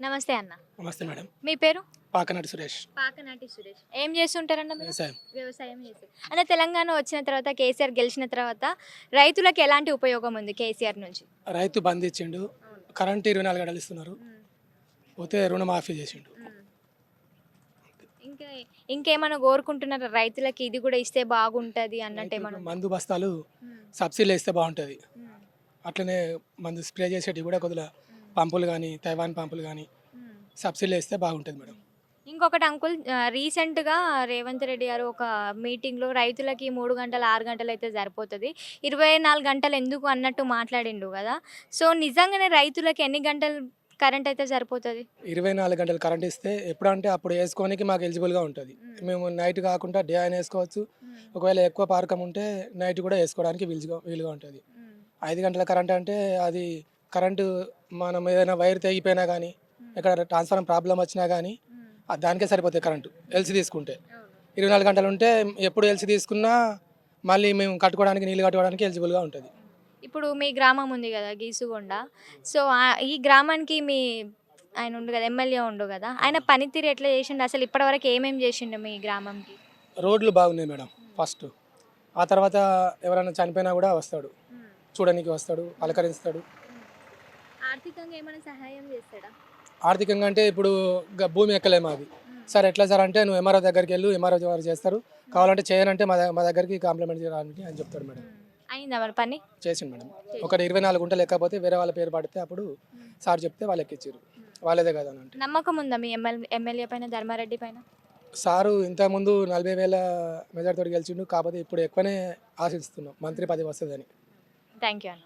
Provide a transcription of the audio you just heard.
నమస్తే మేడం. మీ పేరు? పాకనాటి సురేష్. పాకనాటి సురేష్. ఏం చేస్తుంటారన్న? వ్యవసాయం. వ్యవసాయం చేస్తారు. అంటే తెలంగాణ వచ్చిన తర్వాత కేసీఆర్ గెలిచిన తర్వాత రైతులకు ఎలాంటి ఉపయోగం ఉంది కేసీఆర్ నుంచి? రైతు బంద్ ఇచ్చిండు. కరెంట్ ఇరవై నాలుగు గంటలు ఇస్తున్నారు. పోతే రుణమాఫీ చేసిండు. ఇంకా ఇంకేమైనా కోరుకుంటున్నారా? రైతులకి ఇది కూడా ఇస్తే బాగుంటది అన్నట్టు ఏమన్నా? మందు బస్తాలు సబ్సిడీలు ఇస్తే బాగుంటుంది. అట్లనే మందు స్ప్రే చేసేటివి కూడా కొద్దిగా పంపులు కానీ తైవాన్ పంపులు కానీ సబ్సిడీలు ఇస్తే బాగుంటుంది మేడం. ఇంకొకటి అంకుల్ రీసెంట్గా రేవంత్ రెడ్డి గారు ఒక మీటింగ్లో రైతులకి మూడు గంటలు ఆరు గంటలు అయితే సరిపోతుంది. ఇరవై నాలుగు గంటలు ఎందుకు అన్నట్టు మాట్లాడిండు కదా. సో నిజంగానే రైతులకి ఎన్ని గంటలు కరెంట్ అయితే సరిపోతుంది? ఇరవై నాలుగు గంటలు కరెంట్ ఇస్తే ఎప్పుడంటే అప్పుడు వేసుకోనికి మాకు ఎలిజిబుల్గా ఉంటుంది. మేము. నైట్ కాకుండా డే అయినా వేసుకోవచ్చు. ఒకవేళ ఎక్కువ పారకం ఉంటే నైట్ కూడా వేసుకోవడానికి వీలుగా వీలుగా ఉంటుంది. ఐదు గంటల కరెంట్ అంటే అది కరెంటు మనం ఏదైనా వైర్ తెగిపోయినా కానీ ఎక్కడ ట్రాన్స్ఫార్మర్ ప్రాబ్లం వచ్చినా కానీ దానికే సరిపోతుంది కరెంటు ఎల్సీ తీసుకుంటే. ఇరవై నాలుగు గంటలు ఉంటే ఎప్పుడు ఎల్సీ తీసుకున్నా మళ్ళీ మేము కట్టుకోవడానికి నీళ్ళు కట్టుకోవడానికి ఎలిజిబుల్గా ఉంటుంది. ఇప్పుడు మీ గ్రామం ఉంది కదా గీసుగొండ. సో ఈ గ్రామానికి మీ ఆయన ఉండు కదా ఎమ్మెల్యే ఉండు కదా ఆయన పనితీరు ఎట్లా చేసిండు? అసలు ఇప్పటివరకు ఏమేం చేసిండు మీ గ్రామంకి? రోడ్లు బాగున్నాయి మేడం ఫస్ట్. ఆ తర్వాత ఎవరైనా చనిపోయినా కూడా వస్తాడు. చూడడానికి వస్తాడు పలకరిస్తాడు ఆర్థికంగా ఏమైనా సహాయం చేస్తాడా? ఆర్థికంగా అంటే ఇప్పుడు భూమి ఎక్కలేము అది సార్ ఎట్లా సార్ అంటే నువ్వు ఎంఆర్ఓ దగ్గరికి వెళ్ళు ఎంఆర్ఓ వారు చేస్తారు. కావాలంటే చేయనంటే మా మా దగ్గరికి కాంప్లిమెంట్ చేయడానికి అని చెప్తాడు మేడం. అయిందా పని? చేసిండు మేడం. ఒక ఇరవై నాలుగు గుంటలు ఎక్కకపోతే వేరే వాళ్ళ పేరు పడితే అప్పుడు సార్ చెప్తే వాళ్ళు ఎక్కిచ్చారు వాళ్ళదే కదా అని అంటే నమ్మకం ఉందా మీ ఎమ్మెల్యే ఎమ్మెల్యే పైన ధర్మారెడ్డి పైన? సారు ఇంతకుముందు నలభై వేల మెజార్టీతో గెలిచిండు కాకపోతే ఇప్పుడు ఎక్కువనే ఆశిస్తున్నాం. మంత్రి పదవి వస్తుందని. థ్యాంక్ యూ అన్న.